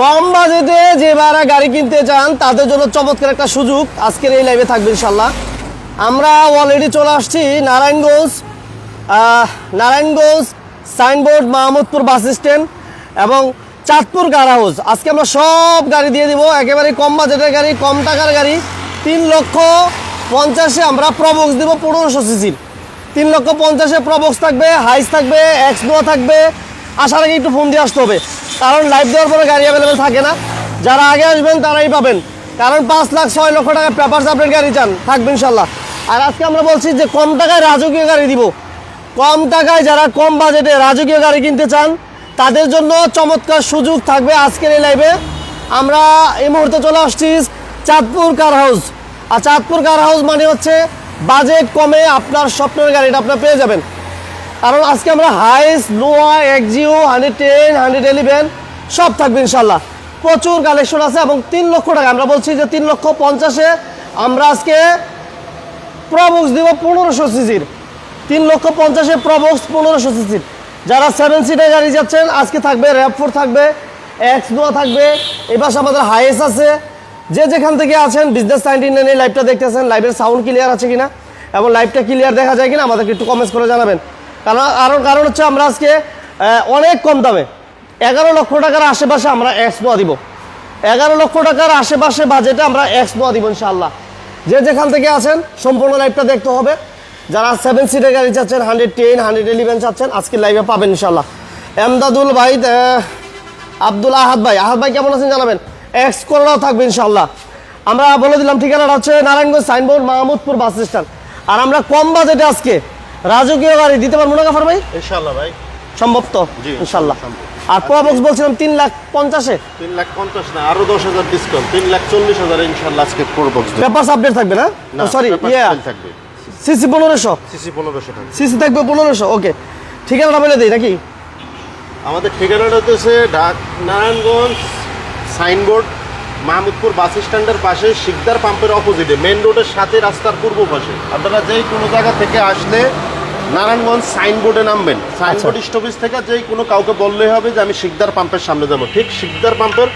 কম বাজেটে যে ভাড়া গাড়ি কিনতে চান, তাদের জন্য চমৎকার একটা সুযোগ আজকের এই লাইভে থাকবে ইনশাল্লাহ আমরা অলরেডি চলে আসছি Narayanganj Narayanganj Signboard Mahmudpur bus stand এবং চাঁদপুর কার হাউস আজকে আমরা সব গাড়ি দিয়ে দিব, একেবারে কম বাজেটের গাড়ি, কম টাকার গাড়ি। তিন লক্ষ পঞ্চাশে আমরা প্রবক্স দিব পনেরোশো সিসির। তিন লক্ষ পঞ্চাশে প্রবক্স থাকবে হাইস থাকবে এক্স নোয়া থাকবে আসার আগে একটু ফোন দিয়ে আসতে হবে। কারণ লাইভ দেওয়ার পরে গাড়ি অ্যাভেলেবেল থাকে না। যারা আগে আসবেন তারাই পাবেন। কারণ পাঁচ লাখ, ছয় লক্ষ টাকা পেপার আপডেট গাড়ি চান। থাকবে ইনশাল্লাহ আর আজকে আমরা বলছি যে কম টাকায় রাজকীয় গাড়ি দিব। কম টাকায় যারা কম বাজেটে রাজকীয় গাড়ি কিনতে চান, তাদের জন্য চমৎকার সুযোগ থাকবে আজকের এই লাইভে আমরা এই মুহূর্তে চলে আসছি চাঁদপুর কার হাউস আর চাঁদপুর কার হাউস মানে হচ্ছে বাজেট কমে আপনার স্বপ্নের গাড়িটা আপনার পেয়ে যাবেন। কারণ আজকে আমরা Hiace Noah Axio hundred ten hundred eleven সব থাকবে ইনশাল্লাহ প্রচুর কালেকশন আছে এবং তিন লক্ষ টাকা, আমরা বলছি যে তিন লক্ষ পঞ্চাশে আমরা আজকে প্রবক্স দিব পনেরোশো সিসির। তিন লক্ষ পঞ্চাশে প্রবক্স পনেরোশো সিসির। যারা সেভেন সিটের গাড়ি যাচ্ছেন, আজকে থাকবে র্যাপ ফোর থাকবে এক্স নোয়া থাকবে এবার আমাদের হাইস আছে। যে যেখান থেকে আছেন বিজনেস নাইনটিন এই লাইভটা দেখতেছেন লাইভের সাউন্ড ক্লিয়ার আছে কিনা এবং লাইভটা ক্লিয়ার দেখা যায় কিনা, আমাদেরকে একটু কমেন্টস করে জানাবেন। কারণ কারণ হচ্ছে আমরা আজকে অনেক কম দামে। এগারো লক্ষ টাকার আশেপাশে আমরা এক্স নোয়া দিব। এগারো লক্ষ টাকার আশেপাশে বাজেটে আমরা এক্স নোয়া দিব ইনশাল্লাহ যে যেখান থেকে আছেন, সম্পূর্ণ লাইভটা দেখতে হবে। যারা সেভেন সিটের গাড়ি চাচ্ছেন হান্ড্রেড টেন হান্ড্রেড ইলেভেন চাচ্ছেন, আজকে লাইভে পাবেন ইনশাল্লাহ এমদাদুল ভাই আব্দুল আহাদ ভাই আহাদ ভাই কেমন আছেন জানাবেন? এক্স করোনাও থাকবে ইনশাল্লাহ আমরা বলে দিলাম ঠিকানাটা হচ্ছে Narayanganj Signboard, Mahmudpur bus stand. আর আমরা কম বাজেটে আজকে রাজকীয় গাড়ি দিতে পারব না ভাই? ইনশাল্লাহ ভাই। সম্ভব তো? সম্ভব। আর প্রবক্স বলছিলাম তিন লাখ পঞ্চাশে? তিন লাখ পঞ্চাশ না আরও দশ হাজার ডিসকাউন্ট তিন লাখ চল্লিশ হাজার ইনশাল্লাহ আজকে করব পেপার আপডেট থাকবে না? সরি ইয়ে থাকবে। সিসি পনেরোশো? সিসি পনেরোশো থাকবে। সিসি থাকবে পনেরোশো ওকে ঠিকানাটা বলে দিই নাকি? আমাদের ঠিকানাটা হচ্ছে ঢাক নারায়ণগঞ্জ সাইনবোর্ড মাহমুদপুর বাস স্ট্যান্ডের পাশে শিকদার পাম্পের অপোজিটে মেন রোডের সাথে রাস্তার পূর্ব পাশে। আপনারা যেই কোনো জায়গা থেকে আসলে নারায়ণগঞ্জ সাইনবোর্ডে নামবেন। সাইনবোর্ড স্টপেজ থেকে যে কোনো কাউকে বললেই হবে যে আমি শিকদার পাম্পের সামনে যাব। ঠিক শিকদার পাম্পের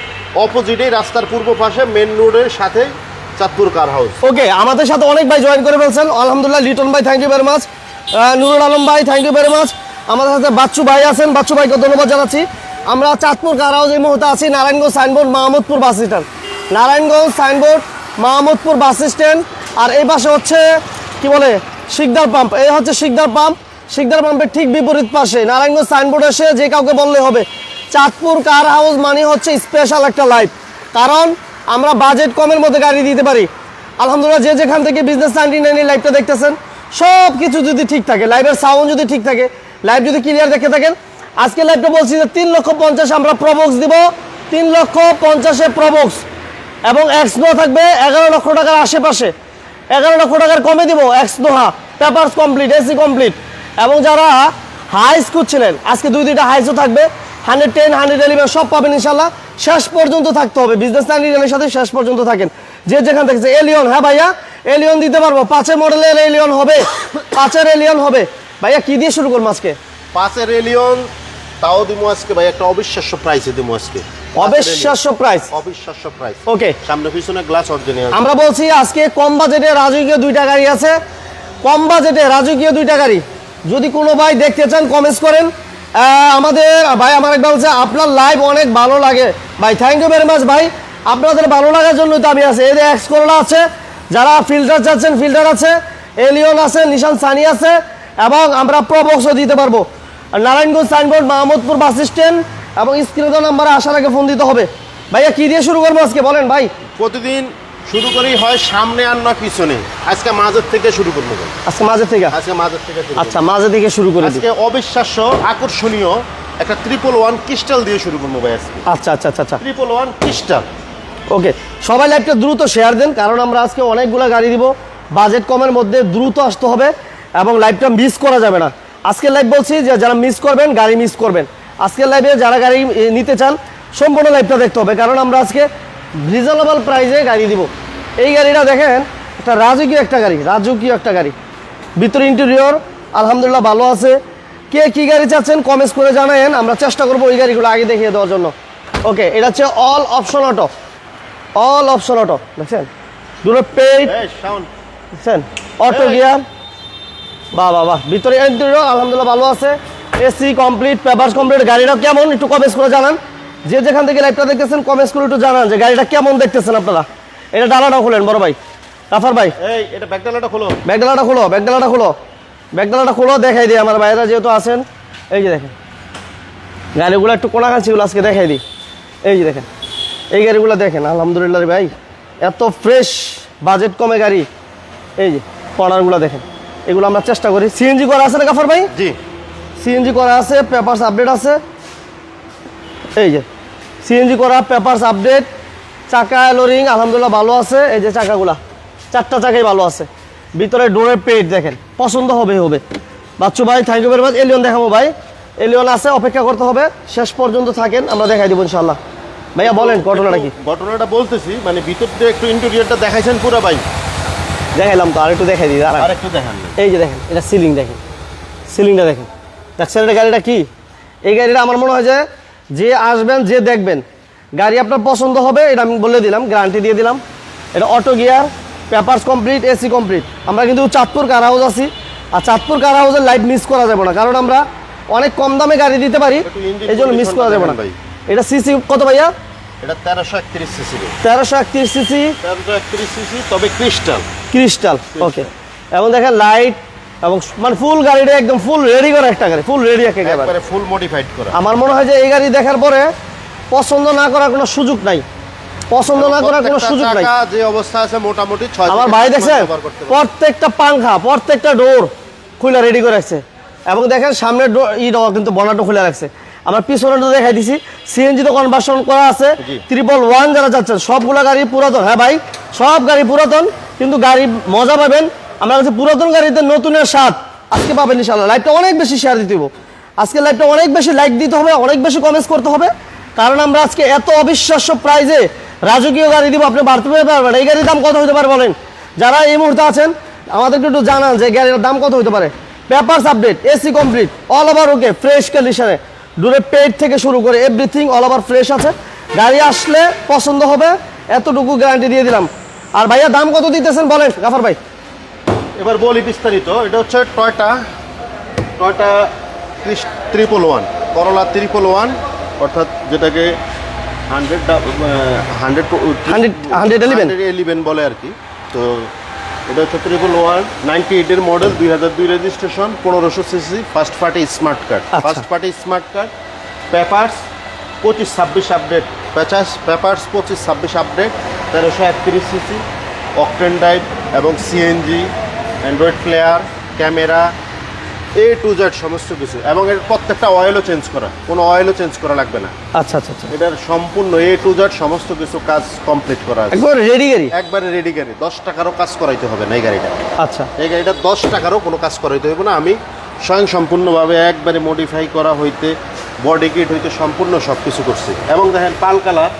অপোজিটেই রাস্তার পূর্ব পাশে মেন রোডের সাথে চাঁদপুর কার হাউস। ওকে আমাদের সাথে অনেক ভাই জয়েন করে ফেলছেন। আলহামদুলিল্লাহ লিটন ভাই thank you very much Nurul Alam ভাই থ্যাংক ইউ ভেরি মাচ আমাদের সাথে বাচ্চু ভাই আছেন। বাচ্চু ভাইকে ধন্যবাদ জানাচ্ছি। আমরা চাঁদপুর কার হাউস এই মুহূর্তে আছি Narayanganj Signboard Mahmudpur bus stand. Narayanganj Signboard Mahmudpur bus stand. আর এই পাশে হচ্ছে কি বলে শিকদার পাম্প, এই হচ্ছে শিকদার পাম্প। শিকদার পাম্পের ঠিক বিপরীত পাশে নারায়ণগঞ্জ সাইনবোর্ড এসে যে কাউকে বললে হবে, চাঁদপুর কার হাউস মানে হচ্ছে স্পেশাল একটা লাইফ কারণ আমরা বাজেট কমের মধ্যে গাড়ি দিতে পারি। আলহামদুলিল্লাহ, যে যেখান থেকে বিজনেস নাইনটি নাইনের লাইভটা দেখতেছেন সব কিছু যদি ঠিক থাকে লাইভের সাউন্ড যদি ঠিক থাকে লাইভ যদি ক্লিয়ার দেখে থাকেন, আজকে লাইভটা বলছি যে তিন লক্ষ পঞ্চাশ আমরা প্রবক্স দিব। তিন লক্ষ পঞ্চাশে প্রবক্স এবং এক্স নো থাকবে এগারো লক্ষ টাকার আশেপাশে। এগারো লক্ষ টাকার কমে দিব x Noha papers complete AC complete এবং যারা হাইস খুঁজছিলেন আজকে দুই দুইটা হাইসও থাকবে হান্ড্রেড টেন হান্ড্রেড ইলেভেন সব পাবেন ইনশাল্লাহ শেষ পর্যন্ত থাকতে হবে বিজনেস নাইনের সাথে শেষ পর্যন্ত থাকেন। যে যেখান থেকে এলিয়ন হ্যাঁ ভাইয়া? এলিয়ন দিতে পারব, পাঁচের মডেলের এলিয়ন হবে, পাঁচের এলিয়ন হবে। ভাইয়া, কি দিয়ে শুরু করব আজকে? পাঁচের এলিয়ন তাও দিমো আজকে ভাই একটা অবিশ্বাস্য প্রাইসে দিমো আজকে। অবিশ্বাস্য প্রাইস অবিশ্বাস্য প্রাইস ওকে সামনে পিছনে গ্লাস অরিজিনাল আমরা বলছি আজকে কম বাজেটে রাজকীয় দুইটা গাড়ি আছে। কম বাজেটে রাজকীয় দুইটা গাড়ি। যদি কোনো ভাই দেখতে চান কমেন্টস করেন। আমাদের ভাই আমার একবার বলছে আপনার লাইভ অনেক ভালো লাগে। ভাই থ্যাংক ইউ ভেরি মাচ ভাই। আপনাদের ভালো লাগার জন্যই তো আমি আছি। এই যে এক্স করোলা আছে যারা ফিল্টার চাচ্ছেন ফিল্টার আছে। এলিয়ন আছে নিশান সানি আছে। এবং আমরা প্রবক্সও দিতে পারব। Narayanganj Signboard Mahmudpur bus stand. এবং স্ক্রিনে নাম্বারে আসার আগে ফোন দিতে হবে। ভাইয়া কি দিয়ে শুরু করব আজকে? বলেন ভাই। প্রতিদিন শুরু করি হয় সামনে আর না পিছনে। আজকে মাঝের থেকে শুরু করব আজকে মাঝে থেকে? আজকে মাঝের থেকে আচ্ছা। মাঝে থেকে শুরু করে আজকে অবিশ্বাস্য আকর্ষণীয় একটা ট্রিপল ওয়ান ক্রিস্টাল দিয়ে শুরু করব ভাই আজকে। আচ্ছা আচ্ছা আচ্ছা আচ্ছা। ট্রিপল ওয়ান ক্রিস্টাল ওকে সবাই লাইভটা দ্রুত শেয়ার দেন কারণ আমরা আজকে অনেকগুলো গাড়ি দিব। বাজেট কমের মধ্যে দ্রুত আসতে হবে এবং লাইভটা মিস করা যাবে না। আজকে লাইভ বলছি যে যারা মিস করবেন গাড়ি মিস করবেন। আজকের লাইভে যারা গাড়ি নিতে চান সম্পূর্ণ লাইভটা দেখতে হবে কারণ আমরা আজকে রিজনেবল প্রাইসে গাড়ি দিব। এই গাড়িটা দেখেন একটা রাজকীয় একটা গাড়ি রাজকীয় একটা গাড়ি। ভিতরে ইন্টেরিয়র আলহামদুলিল্লাহ ভালো আছে। কে কি গাড়ি চাচ্ছেন কমেন্টস করে জানায়েন আমরা চেষ্টা করব ওই গাড়িগুলো আগে দেখিয়ে দেওয়ার জন্য। ওকে এটা হচ্ছে all option auto all option auto দেখছেন? দুটো সাউন্ড। দেখছেন? অটো। গিয়ার বাহ বাহ বাহ। ভিতরে ইন্টেরিয়র আলহামদুলিল্লাহ ভালো আছে। এসি কমপ্লিট পেপারস কমপ্লিট গাড়িটা কেমন একটু কমেন্টস করে জানান। যে যেখান থেকে লাইভটা দেখতেছেন কমেন্টস করে একটু জানান যে গাড়িটা কেমন দেখতেছেন আপনারা। এটা ডালাটা খুলেন বড় ভাই। রাফার ভাই। এই এটা ব্যাকডালাটা খোলো। ব্যাগডালাটা খোলো ব্যাগডালাটা খোলো। ব্যাগডালাটা খোলো দেখাই দিই আমার ভাইয়েরা যেহেতু আছেন। এই যে দেখেন। গাড়িগুলো একটু কোনাকাছিগুলো আজকে দেখাই দিই। এই যে দেখেন। এই গাড়িগুলো দেখেন আলহামদুলিল্লাহ ভাই। এত ফ্রেশ বাজেট কমে গাড়ি। এই যে কর্নারগুলো দেখেন। এগুলো আমরা চেষ্টা করি। সিএনজি করা আছে না গাফার ভাই? জি। সিএনজি করা আছে পেপারস আপডেট আছে। এই যে সিএনজি করা পেপারস আপডেট চাকা লোরিং আলহামদুলিল্লাহ ভালো আছে। এই যে চাকাগুলা চারটা চাকাই ভালো আছে। ভিতরে ডোরের পেট দেখেন পছন্দ হবে হবে। বাচ্চু ভাই thank you very much Allion দেখাবো ভাই। এলিয়ন আছে অপেক্ষা করতে হবে। শেষ পর্যন্ত থাকেন আমরা দেখাই দেবো ইনশাল্লাহ ভাইয়া বলেন ঘটনাটা কি? ঘটনাটা বলতেছি মানে ভিতর দিয়ে একটু ইন্টেরিয়রটা দেখাইছেন পুরো ভাই? দেখাইলাম তো আর একটু দেখাই দিই আর একটু দেখান। এই যে দেখেন এটা সিলিং দেখেন। সিলিংটা দেখেন। দেখছেন এটা গাড়িটা কি? এই গাড়িটা আমার মনে হয় যে যে আসবেন যে দেখবেন গাড়ি আপনার পছন্দ হবে এটা আমি বলে দিলাম গ্যারান্টি দিয়ে দিলাম। এটা auto gear papers complete AC complete আমরা কিন্তু চাঁদপুর কার হাউস আছি আর চাঁদপুর কার হাউসের লাইট মিস করা যাবে না কারণ আমরা অনেক কম দামে গাড়ি দিতে পারি এই জন্য মিস করা যাবে না। এটা সিসি কত ভাইয়া? এটা তেরোশো একত্রিশ সিসি তেরোশো একত্রিশ সিসি তেরোশো একত্রিশ সিসি তবে ক্রিস্টাল ক্রিস্টাল ওকে এবং দেখেন লাইট এবং মানে ফুল গাড়িটা একদম ফুল রেডি করা একটা গাড়ি ফুল রেডি একেবারে। ফুল মডিফাইড করা। আমার মনে হয় যে এই গাড়ি দেখার পরে পছন্দ না করার কোনো সুযোগ নাই। পছন্দ না করার কোনো সুযোগ নাই। যে অবস্থা আছে মোটামুটি আমার ভাই দেখছেন। প্রত্যেকটা পাংখা প্রত্যেকটা ডোর খুলে রেডি করে রাখছে। এবং দেখেন সামনের ডোর ইটাও কিন্তু বনাটও খুলে রাখছে। আমার পিছনে পিছনেটা দেখাই দিছি। সিএনজি তো কনভার্সন করা আছে। জি। ট্রিপল ওয়ান যারা যাচ্ছেন সবগুলা গাড়ি পুরাতন। হ্যাঁ ভাই সব গাড়ি পুরাতন কিন্তু গাড়ি মজা পাবেন। আমরা কাছে পুরাতন গাড়িতে নতুনের স্বাদ। আজকে পাবেন ইনশাল্লাহ লাইভটা অনেক বেশি শেয়ার দিতে হবে আজকে লাইভটা অনেক বেশি লাইক দিতে হবে, অনেক বেশি কমেন্টস করতে হবে। কারণ আমরা আজকে এত অবিশ্বাস্য প্রাইজে রাজকীয় গাড়ি দিব, আপনি বাড়তে পারবেন এই গাড়ির দাম কত হতে পারে বলেন? যারা এই মুহূর্তে আছেন, আমাদেরকে একটু জানান যে গাড়ির দাম কত হতে পারে। Papers update AC complete all over okay fresh কন্ডিশনে দূরে পেট থেকে শুরু করে এভরিথিং অল ওভার ফ্রেশ আছে। গাড়ি আসলে পছন্দ হবে, এতটুকু গ্যারান্টি দিয়ে দিলাম। আর ভাইয়া, দাম কত দিতেছেন বলেন? গাফার ভাই। এবার বলি বিস্তারিত। এটা হচ্ছে Toyota. Toyota triple one Corolla triple one অর্থাৎ যেটাকে হান্ড্রেড হান্ড্রেড 100 111 ইলেভেন বলে আর কি। তো এটা হচ্ছে ট্রিপল ওয়ান নাইনটি এইটের মডেল দুই হাজার দুই রেজিস্ট্রেশন পনেরোশো cc first party smart card. First party smart card papers পঁচিশ ছাব্বিশ আপডেট পেচাস পেপার্স পঁচিশ ছাব্বিশ আপডেট তেরোশো একত্রিশ সিসি অকটেন ড্রাইভ এবং CNG Android player camera A to Z সমস্ত কিছু। এবং এর প্রত্যেকটা অয়েলও চেঞ্জ করা। কোনো অয়েলও চেঞ্জ করা লাগবে না। আচ্ছা আচ্ছা আচ্ছা। এটার সম্পূর্ণ এ টু জেড সমস্ত কিছু কাজ কমপ্লিট করা আছে। একবার রেডি গাড়ি? একবারে রেডি গাড়ি। দশ টাকারও কাজ করাইতে হবে না এই গাড়িটা। আচ্ছা। এই গাড়িটা দশ টাকারও কোনো কাজ করাইতে হবে না। আমি স্বয়ং সম্পূর্ণভাবে একবারে মডিফাই করা হইতে বডি কিট হইতে সম্পূর্ণ সব কিছু করছি। এবং দেখেন পাল কালার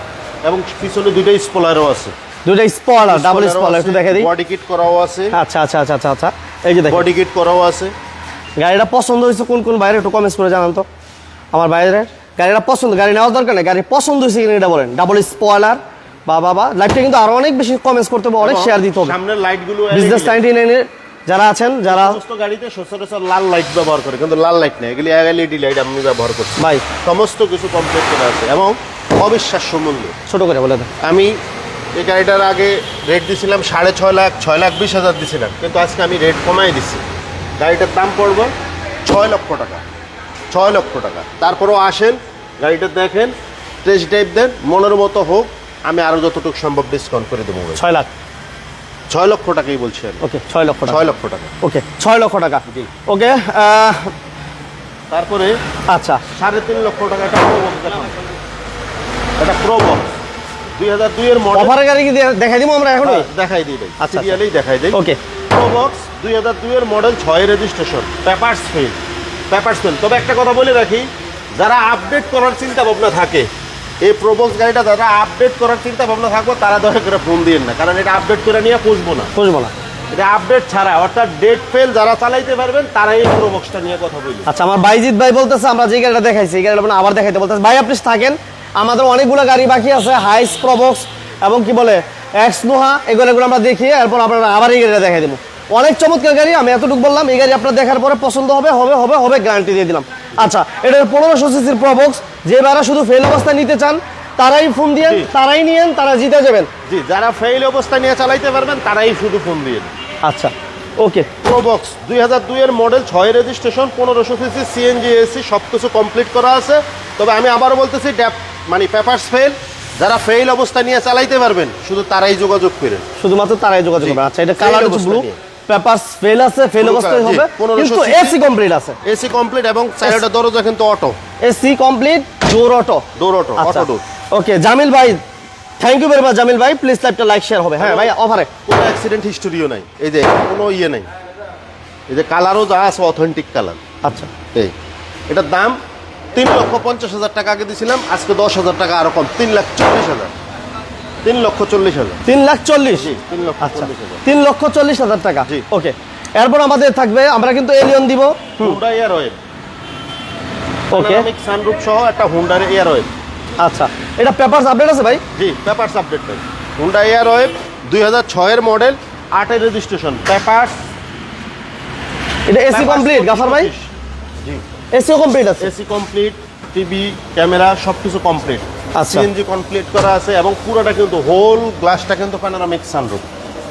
এবং পিছনে দুইটা স্পলারও আছে। দুইটা স্পলার ডাবল স্পলার একটু দেখে দিই। বডি কিট করাও আছে। আচ্ছা আচ্ছা আচ্ছা আচ্ছা আচ্ছা এই যে দেখেন। বডি কিট করাও আছে। গাড়িটা পছন্দ হয়েছে কোন কোন বাইরে একটু কমেন্টস করে জানান তো। আমার বাইরে। গাড়িটা পছন্দ গাড়ি নেওয়ার দরকার নেই গাড়ি পছন্দ হয়েছে কিনা এটা বলেন। ডাবল স্পয়লার বা বাবা লাইফটা কিন্তু আরও অনেক বেশি কমেন্টস করতে হবে অনেক শেয়ার দিতে হবে। সামনের লাইটগুলো বিজনেস নাইনটি নাইনের যারা আছেন যারা সমস্ত গাড়িতে সচরাচর লাল লাইট ব্যবহার করে কিন্তু লাল লাইট নেই এগুলি এলইডি লাইট আমি ব্যবহার করছি ভাই। সমস্ত কিছু কমপ্লিট করা আছে এবং অবিশ্বাস্য মূল্য। ছোট করে বলে দেন। আমি এই গাড়িটার আগে রেট দিছিলাম সাড়ে ছয় লাখ ছয় লাখ বিশ হাজার দিছিলাম। কিন্তু আজকে আমি রেট কমাই দিছি। গাড়িটার দাম পড়বে ছয় লক্ষ টাকা ছয় লক্ষ টাকা। তারপরেও আসেন গাড়িটা দেখেন টেস্ট ড্রাইভ দেন মনের মতো হোক আমি আরও যতটুকু সম্ভব ডিসকাউন্ট করে দেবো ছয় লাখ। ছয় লক্ষ টাকাই বলছি ওকে ছয় লক্ষ ছয় লক্ষ টাকা। ওকে ছয় লক্ষ টাকা। জি। ওকে তারপরে আচ্ছা। সাড়ে তিন লক্ষ টাকা 2002 এর মডেল অফারের গাড়ি কি দেখাই দিব আমরা এখন হ্যাঁ, দেখাই দিই। ভাই আচ্ছা।, আচ্ছা। সিরিয়ালেই দেখাই দেই। ওকে প্রো প্রোবক্স 2002 এর মডেল 6 এর registration papers fail papers fail তবে একটা কথা বলে রাখি যারা আপডেট করার চিন্তা ভাবনা থাকে এই প্রোবক্স গাড়িটা যারা আপডেট করার চিন্তা ভাবনা থাকবে তারা দয়া করে ফোন দিন না কারণ এটা আপডেট করে নিয়ে পুষবো না। পুষবো না। এটা আপডেট ছাড়া অর্থাৎ ডেট ফেল যারা চালাইতে পারবেন তারাই এই প্রোবক্সটা নিয়ে কথা বলি আচ্ছা আমার বাইজিৎ ভাই বলতেছে আমরা যে গাড়িটা দেখাইছি এই গাড়িটা মানে আবার দেখাইতে বলতেছে। ভাই আপনি থাকেন? আমাদের অনেকগুলো গাড়ি বাকি আছে হাইস প্রবক্স এবং কি বলে এক্স নোহা এগুলো এগুলো আমরা দেখিয়ে এরপর আপনারা আবার এই গাড়িটা দেখাই দেবো। অনেক চমৎকার গাড়ি আমি এতটুকু বললাম এই গাড়ি আপনার দেখার পরে পছন্দ হবে হবে হবে হবে গ্যারান্টি দিয়ে দিলাম। আচ্ছা এটা পনেরোশো সিসির প্রবক্স যে বারা শুধু ফেল অবস্থায় নিতে চান তারাই ফোন দিয়েন তারাই নিয়েন তারা জিতে যাবেন। জি যারা ফেইল অবস্থা নিয়ে চালাইতে পারবেন তারাই শুধু ফোন দিয়ে আচ্ছা ওকে প্রোবক্স দুই হাজার দুইয়ের মডেল ছয় রেজিস্ট্রেশন পনেরোশো সিসি সিএনজি এসি সব কিছু কমপ্লিট করা আছে। তবে আমি আবারও বলতেছি ড্যাপ মানে পেপারস ফেল যারা ফেইল অবস্থা নিয়ে চালাইতে পারবেন শুধু তারাই যোগাযোগ করেন। শুধুমাত্র তারাই যোগাযোগ জি। করবে আচ্ছা এটা কালার হচ্ছে ব্লু। পেপারস ফেল আছে ফেল অবস্থায় হবে। 1500 কিন্তু এসি কমপ্লিট আছে। এসি কমপ্লিট এবং চারটা দরজা কিন্তু auto AC complete door auto door auto auto door okay Jamil ভাই thank you very much Jamil ভাই প্লিজ লাইভটা লাইক শেয়ার হবে হ্যাঁ ভাই অফারে কোনো অ্যাক্সিডেন্ট হিস্টোরিও নাই। এই যে কোনো ইয়ে নাই। এই যে কালারও যা আছে অথেন্টিক কালার আচ্ছা। এই এটার দাম তিন লক্ষ পঞ্চাশ হাজার টাকা আগে দিয়েছিলাম আজকে দশ হাজার টাকা আরও কম। তিন লাখ চল্লিশ হাজার। তিন লক্ষ চল্লিশ হাজার। তিন লাখ চল্লিশ? তিন লক্ষ আচ্ছা। তিন লক্ষ চল্লিশ হাজার টাকা? জি। ওকে। এরপর আমাদের থাকবে আমরা কিন্তু এলিয়ন দিব। Honda Airwave okay. সানরুফ সহ একটা হুন্ডার এয়ার ওয়েব আচ্ছা এটা পেপারস আপডেট আছে ভাই? জি পেপারস আপডেট পাই হুন্ডা এয়ার ওয়েব দুই হাজার ছয়ের মডেল আটের রেজিস্ট্রেশন পেপারস এটা এসি কমপ্লিট গাফার ভাই? জি। এসিও কমপ্লিট আছে? এসি কমপ্লিট টিভি ক্যামেরা সব কিছু কমপ্লিট আচ্ছা। সিএনজি কমপ্লিট করা আছে এবং পুরোটা কিন্তু হোল গ্লাসটা কিন্তু প্যানারামিক সানরুফ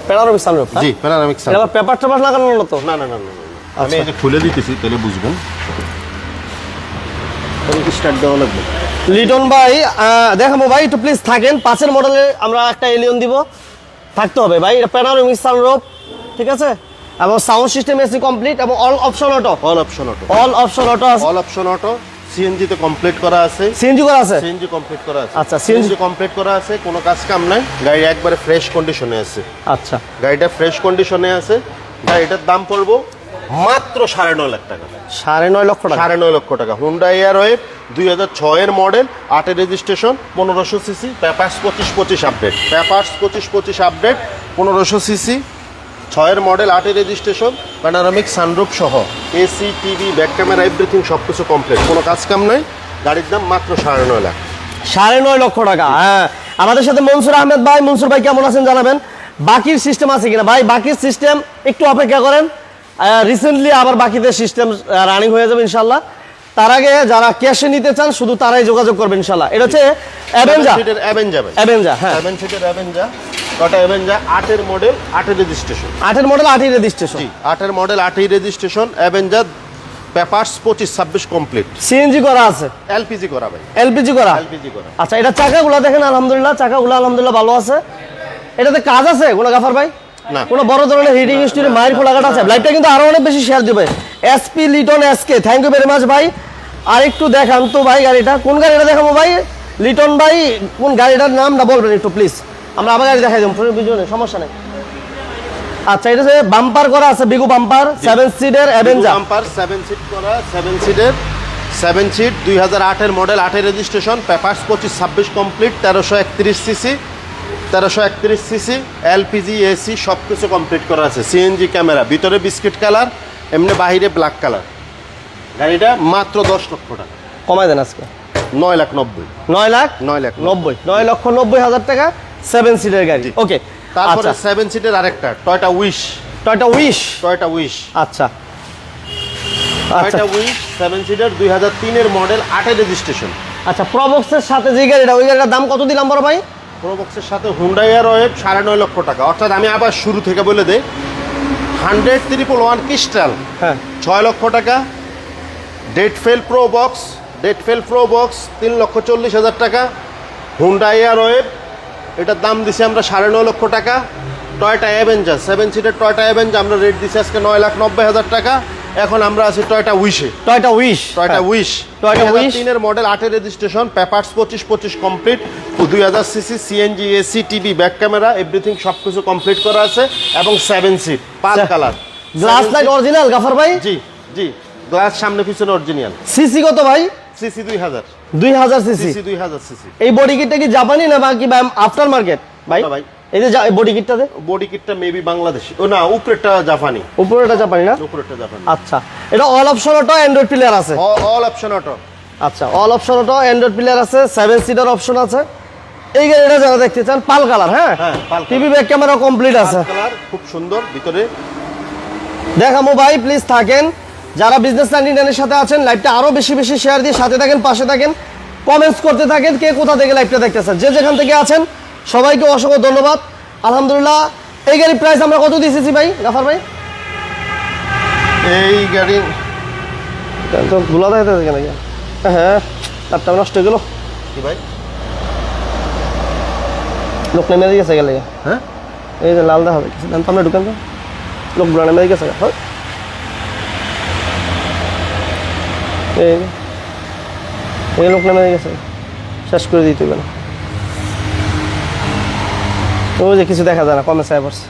প্যানারামিক সানরুফ জি প্যানোরামিক এটা সানরুফ আবার পেপার টেপার লাগানো হলো তো? না না না না না, না। আমি আচ্ছা। এই যে খুলে দিতেছি তাহলে বুঝবেন। স্টার্ট দেওয়া লাগবে। লিটন ভাই দেখাবো ভাই একটু প্লিজ থাকেন। পাঁচের মডেলে আমরা একটা এলিয়ন দিব। থাকতে হবে ভাই এটা প্যানারোমিক সানরুফ ঠিক আছে? এবং সাউন্ড সিস্টেম এসি কমপ্লিট এবং all option auto all option auto all option auto আছে। অল অপশন অটো সিএনজি তে কমপ্লিট করা আছে। সিএনজি করা আছে? সিএনজি কমপ্লিট করা আছে। আচ্ছা, সিএনজি কমপ্লিট করা আছে কোনো কাজ কাম নাই। গাড়ি একবারে ফ্রেশ কন্ডিশনে আছে। আচ্ছা। গাড়িটা ফ্রেশ কন্ডিশনে আছে। গাড়িটার দাম পড়ব মাত্র সাড়ে নয় লাখ টাকা। সাড়ে নয় লক্ষ টাকা? সাড়ে নয় লক্ষ টাকা। হুন্ডা এয়ার ওয়েব দুই হাজার ছয়ের মডেল আটের রেজিস্ট্রেশন পনেরোশো সিসি পেপার্স পঁচিশ পঁচিশ আপডেট পেপার্স পঁচিশ পঁচিশ আপডেট পনেরোশো সিসি ছয়ের মডেল আটের রেজিস্ট্রেশন প্যানারামিক সানরুফ সহ। AC TV back camera everything সব কিছু কমপ্লিট কোনো কাজ কাম নাই। গাড়ির দাম মাত্র সাড়ে নয় লাখ। সাড়ে নয় লক্ষ টাকা হ্যাঁ। আমাদের সাথে মনসুর আহমেদ ভাই মনসুর ভাই কেমন আছেন জানাবেন? বাকির সিস্টেম আছে কিনা? ভাই বাকির সিস্টেম একটু অপেক্ষা করেন। রিসেন্টলি আবার বাকিতে সিস্টেম রানিং হয়ে যাবে ইনশাল্লাহ তার আগে যারা ক্যাশে নিতে চান শুধু তারাই যোগাযোগ করবেন ইনশাল্লাহ এটা হচ্ছে অ্যাভেঞ্জা সিটের অ্যাভেঞ্জা ভাই। অ্যাভেঞ্জা হ্যাঁ। সেভেন সিটের অ্যাভেঞ্জা কটা অ্যাভেঞ্জা আটের মডেল আটের রেজিস্ট্রেশন আটের মডেল আটই রেজিস্ট্রেশন জি আটের মডেল আটই রেজিস্ট্রেশন অ্যাভেঞ্জার পেপার্স পঁচিশ ছাব্বিশ কমপ্লিট সিএনজি করা আছে? এলপিজি করা ভাই। এলপিজি করা? এলপিজি করা। আচ্ছা এটা চাকাগুলো দেখেন আলহামদুলিল্লাহ চাকাগুলো আলহামদুলিল্লাহ ভালো আছে। এটাতে কাজ আছে কোনো গাফার ভাই। কোনো বড় ধরনের হিটিং হিস্টরি মায়ের খোলাঘাট আছে? লাইভটা কিন্তু আরও অনেক বেশি শেয়ার দিবে। SP Liton SK thank you very much ভাই। আর একটু দেখান তো ভাই গাড়িটা। কোন গাড়িটা দেখাবো ভাই? লিটন ভাই কোন গাড়িটার নামটা বলবেন একটু প্লিজ আমরা আবার গাড়ি দেখাই দেবো বিজনে সমস্যা নেই। আচ্ছা এটা হচ্ছে বাম্পার করা আছে বিগু বাম্পার সেভেন সিটের অ্যাভেঞ্জা বাম্পার সেভেন সিট করা সেভেন সিটের সেভেন সিট দুই হাজার আটের মডেল আটের রেজিস্ট্রেশন পেপার্স পঁচিশ ছাব্বিশ কমপ্লিট তেরোশো একত্রিশ সিসি তেরোশো একত্রিশ সিসি এলপিজি এসি সব কিছু কমপ্লিট করা আছে। সিএনজি ক্যামেরা ভিতরে বিস্কিট কালার এমনি বাহিরে ব্ল্যাক কালার গাড়িটা মাত্র দশ লক্ষ টাকা। কমাই দেন আজকে। নয় লাখ নব্বই। নয় লাখ? নয় লাখ নব্বই। নয় লক্ষ নব্বই হাজার টাকা সেভেন সিটের গাড়ি। ওকে তারপরে আচ্ছা। সেভেন সিটের আরেকটা Toyota Wish Toyota Wish Toyota Wish আচ্ছা। আচ্ছা। টয়টা উইশ সেভেন সিটের দুই হাজার তিনের মডেল আটের রেজিস্ট্রেশন আচ্ছা প্রবক্সের সাথে যে গাড়িটা ওই গাড়িটার দাম কত দিলাম বড় ভাই? প্রোবক্সের সাথে হুন্ডাই আর ওয়েব সাড়ে নয় লক্ষ টাকা। অর্থাৎ আমি আবার শুরু থেকে বলে দেই হান্ড্রেড ত্রিপল ওয়ান ক্রিস্টাল হ্যাঁ। ছয় লক্ষ টাকা। Date fail pro box date fail pro box তিন লক্ষ চল্লিশ হাজার টাকা। হুন্ডাই আর ওয়েব এটার দাম দিছি আমরা সাড়ে নয় লক্ষ টাকা। টয়টা অ্যাভেঞ্জার সেভেন সিটের টয়টা অ্যাভেঞ্জার আমরা রেট দিছি আজকে নয় লাখ নব্বই হাজার টাকা। এখন আমরা আছি Toyota উইশে Toyota Wish Toyota Wish Toyota Wish। তিনের মডেল আটের রেজিস্ট্রেশন পেপার্স পঁচিশ পঁচিশ কমপ্লিট দুই হাজার cc CNG AC TV back camera everything সব কিছু কমপ্লিট করা আছে। এবং সেভেন সিট পাঁচ। Colour glass light original Gafar ভাই? জি জি। গ্লাস সামনে পিছনে অরিজিনাল সিসি কত ভাই? সিসি দুই হাজার। দুই হাজার সিসি সিসি দুই হাজার সিসি এই বডি কিটটা কি জাপানি না বাকি আফটার মার্কেট ভাই? ভাই। এই যে বডি কিটটাতে বডি কিটটা মেবি বাংলাদেশি। ও না উপরেরটা জাপানি। জাপানি না? উপরেরটা জাপানি। আচ্ছা। এটা all option auto Android player আছে? অল অপশন অটো আচ্ছা all option auto Android player আছে সেভেন সিটার অপশন আছে। এই গাড়িটা যারা দেখতে চান পাল কালার হ্যাঁ? হ্যাঁ, টিভি ব্যাক ক্যামেরা কমপ্লিট আছে। কালার খুব সুন্দর ভিতরে। দেখামো ভাই প্লিজ থাকেন। যারা বিজনেস নাইনটি নাইনের সাথে আছেন লাইভটা আরও বেশি বেশি শেয়ার দিয়ে সাথে থাকেন পাশে থাকেন। কমেন্টস করতে থাকেন কে কোথা থেকে লাইভটা দেখতেছেন? যে যেখান থেকে আছেন সবাইকে অসংখ্য ধন্যবাদ। আলহামদুলিল্লাহ এই গাড়ির প্রাইস আমরা কত দিয়েছি ভাই? গাফার ভাই? এই গাড়ি তো ভুলা দেয় কেন হ্যাঁ তারটা নষ্ট হয়ে গেল। কি ভাই? লোক নেমে দিয়ে গেছে গেলে হ্যাঁ? এই যে লাল দেখা দেখছি দেন তো আমরা ঢুকেন তো। লোকগুলো নেমে দিয়ে গেছে হ্যাঁ। এই এই লোক নেমে গেছে। শেষ করে দিতে হবে না। ওই যে কিছু দেখা যায় না কমে চাই পড়ছে।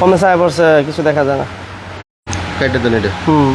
কমে চাই পড়ছে কিছু দেখা যায় না। কেটে দেন এটা। হুম।